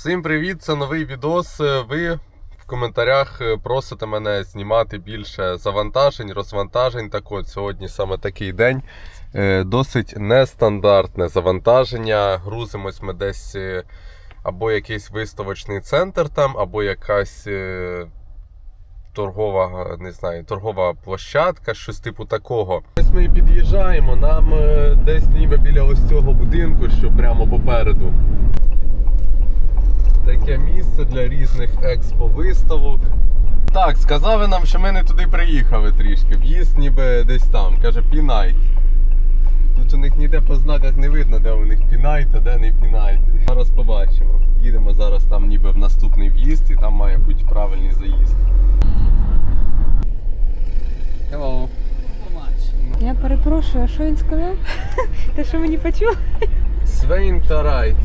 Всім привіт! Це новий відос. Ви в коментарях е, просите мене знімати більше завантажень, розвантажень. Так от сьогодні саме такий день. Е, Досить нестандартне завантаження. Грузимось ми десь е, або якийсь виставочний центр там, або якась е, торгова, не знаю, торгова площадка, щось типу такого. Ось ми під'їжджаємо. Нам е, десь ніби біля ось цього будинку, що прямо попереду таке місце для різних експо-виставок. Так, сказали нам, що ми не туди приїхали трішки. В'їзд ніби десь там. Каже, пінайт. Тут у них ніде по знаках не видно, де у них пінайт, а де не пінайт. Зараз побачимо. Їдемо зараз там ніби в наступний в'їзд і там має бути правильний заїзд. Hello. Я перепрошую, а що він сказав? Те, що мені почув? Свейн та Райт.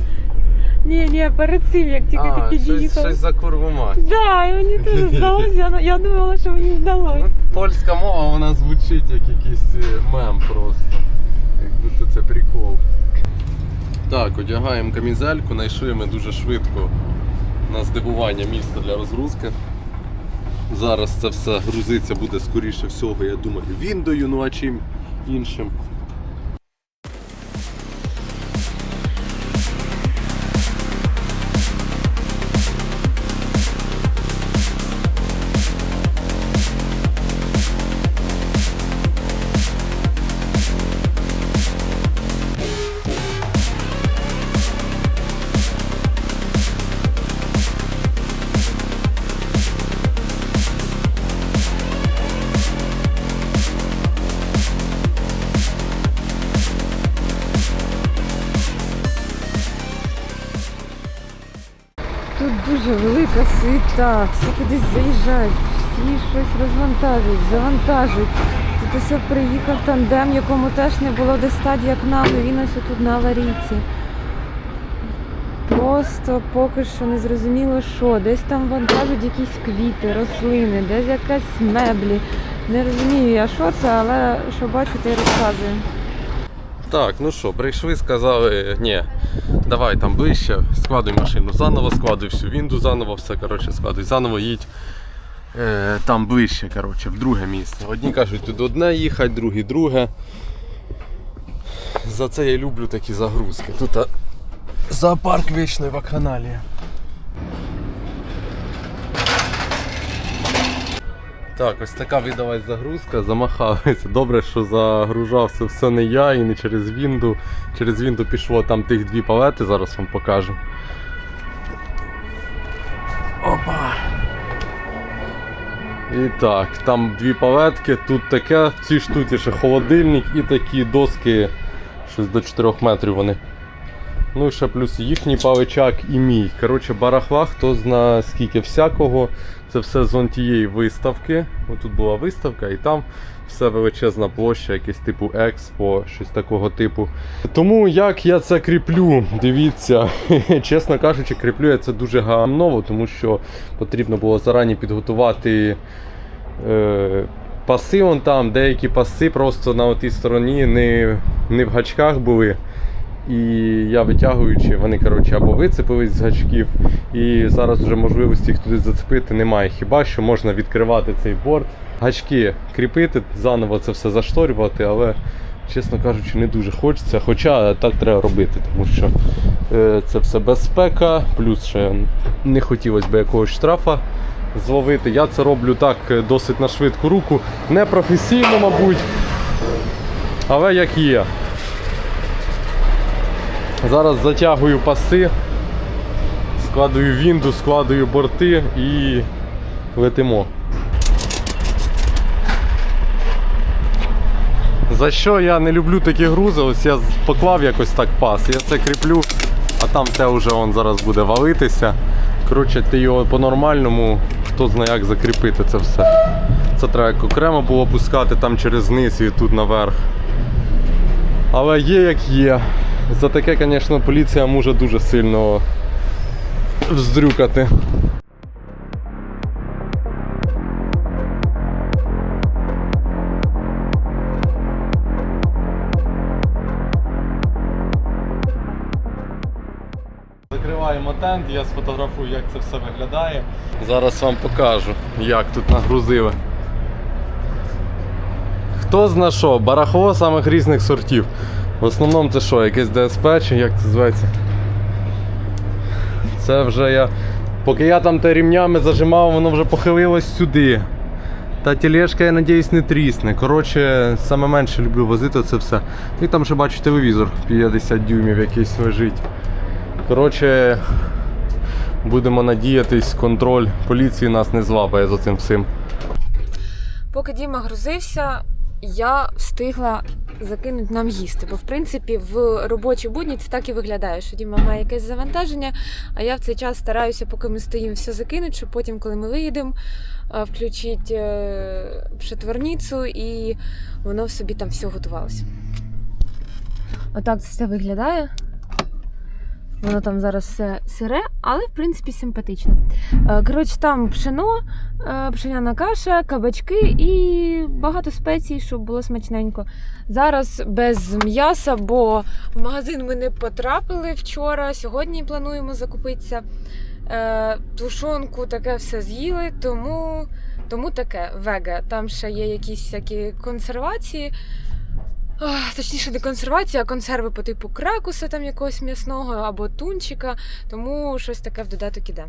Ні, ні, перед цим, як тільки ти щось, під'їхав. щось за курву мать. Да, і мені теж здалося. Я, я думала, що мені здалося. Ну, польська мова вона звучить як якийсь е, мем просто. Як будто це прикол. Так, одягаємо камізельку, знайшли ми дуже швидко на здивування місце для розгрузки. Зараз це все грузиться буде скоріше всього, я думаю, віндою, ну а чим іншим. Дуже велика всі кудись заїжджають, всі щось розвантажують, завантажують. Тут ось приїхав тандем, якому теж не було десь так, як нам, і він ось тут на аварійці. Просто поки що не зрозуміло що. Десь там вантажать якісь квіти, рослини, десь якась меблі. Не розумію я, що це, але що бачу, то й розказую. Так, ну що, прийшли, сказали, ні, давай там ближче, складуй машину заново, складуй всю вінду заново, все коротше, складуй заново, їдь е, там ближче, коротше, в друге місце. Одні кажуть, тут одне їхати, другі друге. За це я люблю такі загрузки. Тут зоопарк вічної вакханалії. Так, ось така видалась загрузка, замахалися. Добре, що загружався все не я і не через Вінду. Через Вінду пішло там тих дві палети, зараз вам покажу. Опа! І так, там дві палетки, тут таке, в цій штуці ще холодильник і такі доски, щось до 4 метрів вони. Ну і ще плюс їхній паличак і мій. Коротше, барахла, хто зна скільки всякого. Це все з он тієї виставки. Ось тут була виставка, і там все величезна площа, якесь типу експо, щось такого типу. Тому як я це кріплю, дивіться, чесно кажучи, кріплю я це дуже гамново, тому що потрібно було зарані підготувати. Е, Паси вон там, деякі паси просто на тій стороні не, не в гачках були. І я витягуючи, вони коротше або вицепились з гачків, і зараз вже можливості їх туди зацепити немає. Хіба що можна відкривати цей борт, гачки кріпити, заново це все зашторювати, але, чесно кажучи, не дуже хочеться. Хоча так треба робити, тому що е, це все безпека, плюс ще не хотілося б якогось штрафа зловити. Я це роблю так е, досить на швидку руку. Не професійно, мабуть, але як є. Зараз затягую паси, складую вінду, складую борти і летимо. За що я не люблю такі грузи, ось я поклав якось так пас, я це кріплю, а там те вже он зараз буде валитися. Коротше, ти його по-нормальному, хто знає як закріпити це все. Це треба окремо було пускати там через низ і тут наверх. Але є як є. За таке, звісно, поліція може дуже сильно вздрюкати. Закриваємо стенд, я сфотографую, як це все виглядає. Зараз вам покажу, як тут нагрузили. Хто зна що, барахло самих різних сортів. В основному це що, якесь ДСП чи як це зветься? Це вже я. Поки я там те рівнями зажимав, воно вже похилилось сюди. Та тележка, я надіюсь, не трісне. Коротше, саме менше люблю возити це все. І там ще бачу телевізор 50 дюймів якийсь лежить. Коротше, будемо надіятись, контроль поліції нас не злапає за цим всім. Поки Діма грузився, я встигла закинути нам їсти. Бо в принципі в робочі будні це так і виглядає, що Діма має якесь завантаження, а я в цей час стараюся, поки ми стоїмо, все закинути, щоб потім, коли ми виїдемо, включити притворницю і воно в собі там все готувалося. Отак це все виглядає. Воно там зараз все сире, але в принципі симпатично. Е, Коротше, там пшено, е, пшеняна каша, кабачки і багато спецій, щоб було смачненько. Зараз без м'яса, бо в магазин ми не потрапили вчора. Сьогодні плануємо закупитися. Е, Тушонку таке все з'їли, тому, тому таке веге. Там ще є якісь всякі консервації. Точніше, не консервація, а консерви по типу кракуса там якогось м'ясного або тунчика, тому щось таке в додаток іде.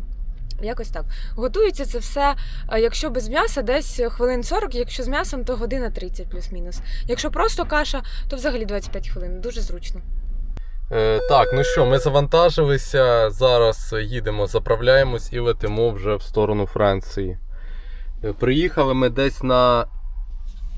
Якось так. Готується це все, е, якщо без м'яса, десь хвилин 40, якщо з м'ясом, то година 30 плюс-мінус. Якщо просто каша, то взагалі 25 хвилин. Дуже зручно. Е, так, ну що, ми завантажилися. Зараз їдемо, заправляємось і летимо вже в сторону Франції. Е, Приїхали ми десь на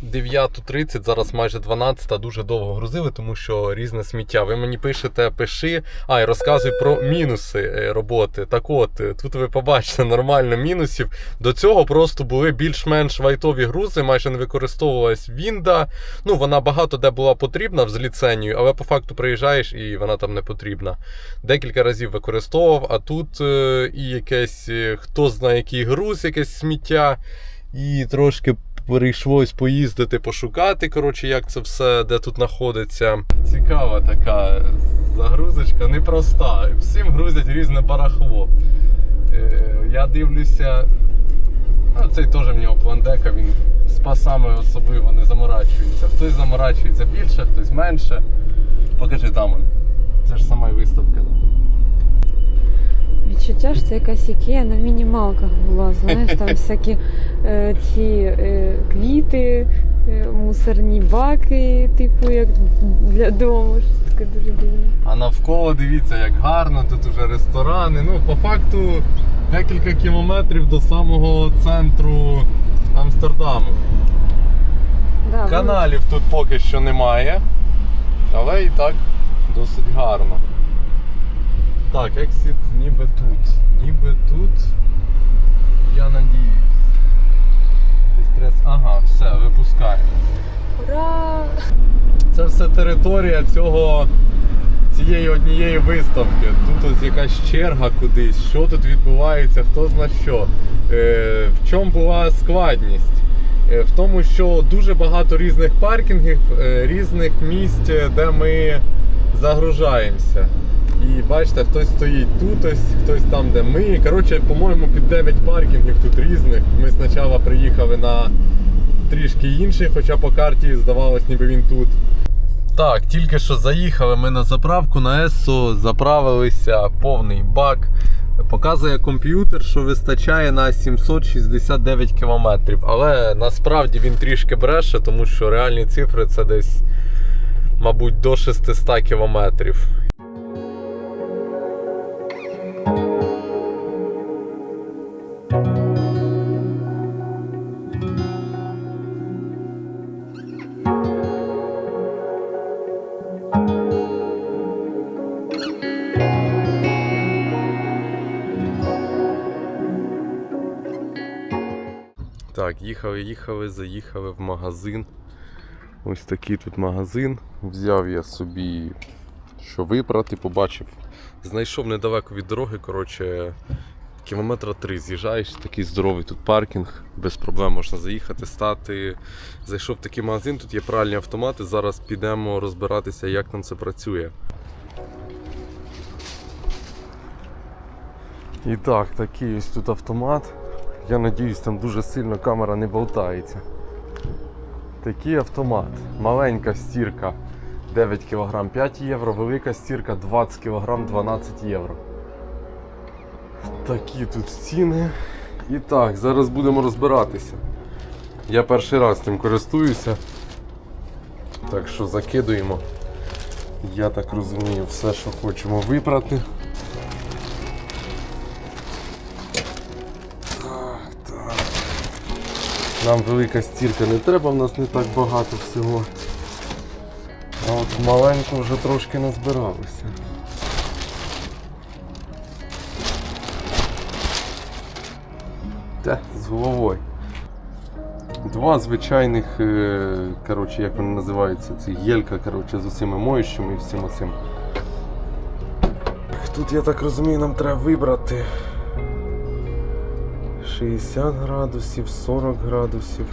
9.30, зараз майже 12, дуже довго грузили, тому що різне сміття. Ви мені пишете, пиши, а і розказуй про мінуси е, роботи. Так от, е, тут ви побачите нормально мінусів. До цього просто були більш-менш вайтові грузи, майже не використовувалась Вінда. Ну, вона багато де була потрібна з ліцензією, але по факту приїжджаєш і вона там не потрібна. Декілька разів використовував, а тут е, і якесь, хто знає який груз, якесь сміття, і трошки прийшлось поїздити, пошукати, коротше, як це все, де тут знаходиться. Цікава така загрузочка, непроста. Всім грузять різне барахло. Е, я дивлюся. Ну, цей теж в нього пландека, він з пасами особливо не заморачується. Хтось заморачується більше, хтось менше. Покажи там. Це ж сама виставка. Відчуття ж це якась ікея на мінімалках була. Знаєш, там всякі е, ці е, квіти, е, мусорні баки, типу, як для дому. Щось таке дуже дивне. А навколо дивіться, як гарно, тут уже ресторани. Ну, по факту декілька кілометрів до самого центру Амстердаму. Да, ну, Каналів тут поки що немає, але і так досить гарно. Так, ексіт ніби тут. Ніби тут. Я надіюсь. Ага, все, випускаємо. Ура! Це все територія цього цієї однієї виставки. Тут ось якась черга кудись, що тут відбувається, хто зна що. Е, в чому була складність? Е, в тому, що дуже багато різних паркінгів, е, різних місць, е, де ми загружаємося. І бачите, хтось стоїть тут, ось, хтось там, де ми. Коротше, по-моєму, під 9 паркінгів тут різних. Ми спочатку приїхали на трішки інший, хоча по карті здавалось, ніби він тут. Так, тільки що заїхали ми на заправку на Ессо, заправилися повний бак. Показує комп'ютер, що вистачає на 769 кілометрів. Але насправді він трішки бреше, тому що реальні цифри це десь, мабуть, до 600 кілометрів. Так, їхали, їхали, заїхали в магазин. Ось такий тут магазин. Взяв я собі, що вибрати, побачив. Знайшов недалеко від дороги, коротше, кілометра три з'їжджаєш, такий здоровий тут паркінг, без проблем можна заїхати, стати. Зайшов в такий магазин, тут є пральні автомати. Зараз підемо розбиратися, як там це працює. І так, такий ось тут автомат. Я надіюсь, там дуже сильно камера не болтається. Такий автомат. Маленька стірка 9 кг 5 євро, велика стірка 20 кг 12 євро. Такі тут ціни. І так, зараз будемо розбиратися. Я перший раз цим користуюся. Так що закидуємо. Я так розумію, все, що хочемо вибрати. Нам велика стірка не треба, в нас не так багато всього. А от маленьку вже трошки назбиралося. Та, з головою. Два звичайних, е, коротше, як вони називаються, ці гелька, коротше, з усіма моющими і всім оцим. Тут, я так розумію, нам треба вибрати 60 градусів, 40 градусів,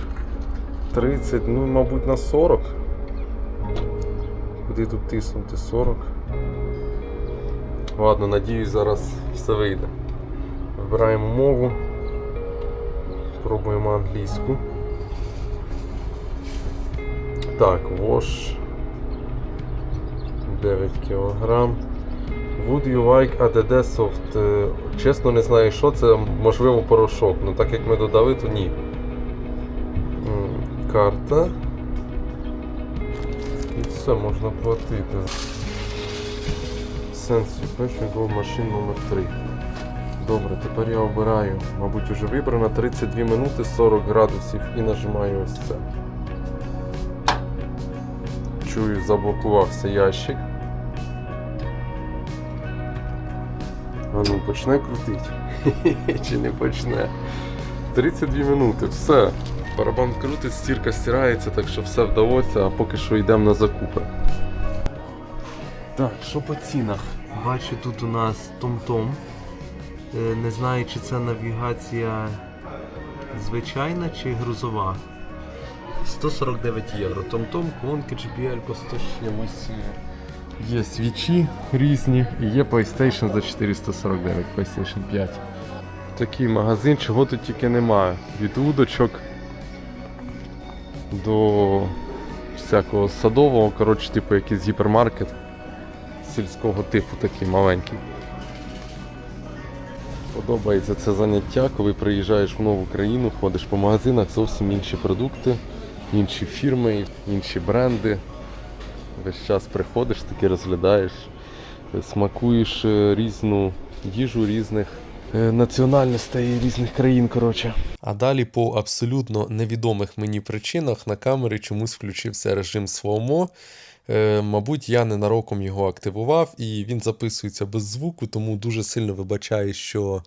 30, ну, мабуть, на 40. Куди тут тиснути? 40. Ладно, надіюсь, зараз все вийде. Вибираємо мову. Пробуємо англійську. Так, вош 9 кг. Would you like ADD Soft? Е, Чесно не знаю, що це, можливо, порошок. Ну так як ми додали, то ні. Карта. І все, можна платити. Sense Fashion Go машин номер 3 Добре, тепер я обираю, мабуть, уже вибрано 32 минути 40 градусів і нажимаю ось це. Чую, заблокувався ящик. А ну почне крутить. Чи не почне? 32 минути, все. Барабан крутить, стірка стирається, так що все вдалося, а поки що йдемо на закупи. Так, що по цінах? Бачу, тут у нас Том-Том. Е, Не знаю, чи це навігація звичайна чи грузова. 149 євро. Том-Том, колонки JBL по 100 з чимось. Є свічі різні і є PlayStation за 449, PlayStation 5. Такий магазин, чого тут тільки немає. Від удочок до всякого садового, коротше, типу якийсь гіпермаркет сільського типу такий маленький. Подобається це заняття, коли приїжджаєш в нову країну, ходиш по магазинах, зовсім інші продукти, інші фірми, інші бренди. Весь час приходиш, таки розглядаєш, е, смакуєш е, різну їжу різних е, національностей різних країн. коротше. А далі по абсолютно невідомих мені причинах на камері чомусь включився режим слоумо. Мабуть, я ненароком його активував, і він записується без звуку, тому дуже сильно вибачаю, що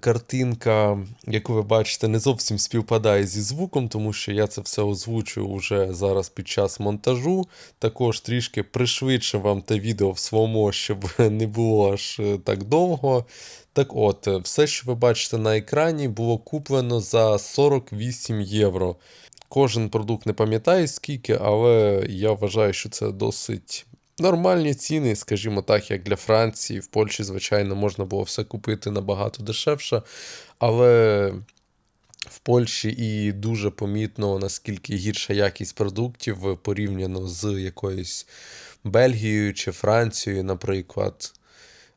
картинка, яку ви бачите, не зовсім співпадає зі звуком, тому що я це все озвучую вже зараз під час монтажу. Також трішки пришвидшив вам те відео в своєму, щоб не було аж е, так довго. Так от, е, все, що ви бачите на екрані, було куплено за 48 євро. Кожен продукт не пам'ятаю скільки, але я вважаю, що це досить нормальні ціни, скажімо так, як для Франції. В Польщі, звичайно, можна було все купити набагато дешевше. Але в Польщі і дуже помітно, наскільки гірша якість продуктів порівняно з якоюсь Бельгією чи Францією, наприклад.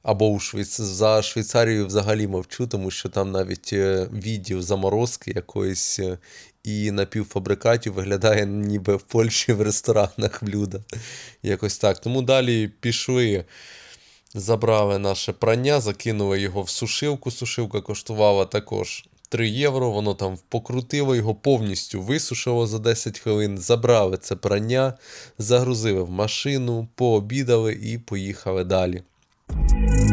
Або у Швейц... за Швейцарію взагалі мовчу, тому що там навіть е, відділ заморозки якоїсь е, і напівфабрикатів виглядає ніби в Польщі в ресторанах блюда. Якось так. Тому далі пішли, забрали наше прання, закинули його в сушилку. Сушилка коштувала також 3 євро. Воно там покрутило його повністю висушило за 10 хвилин. Забрали це прання, загрузили в машину, пообідали і поїхали далі. Thank you.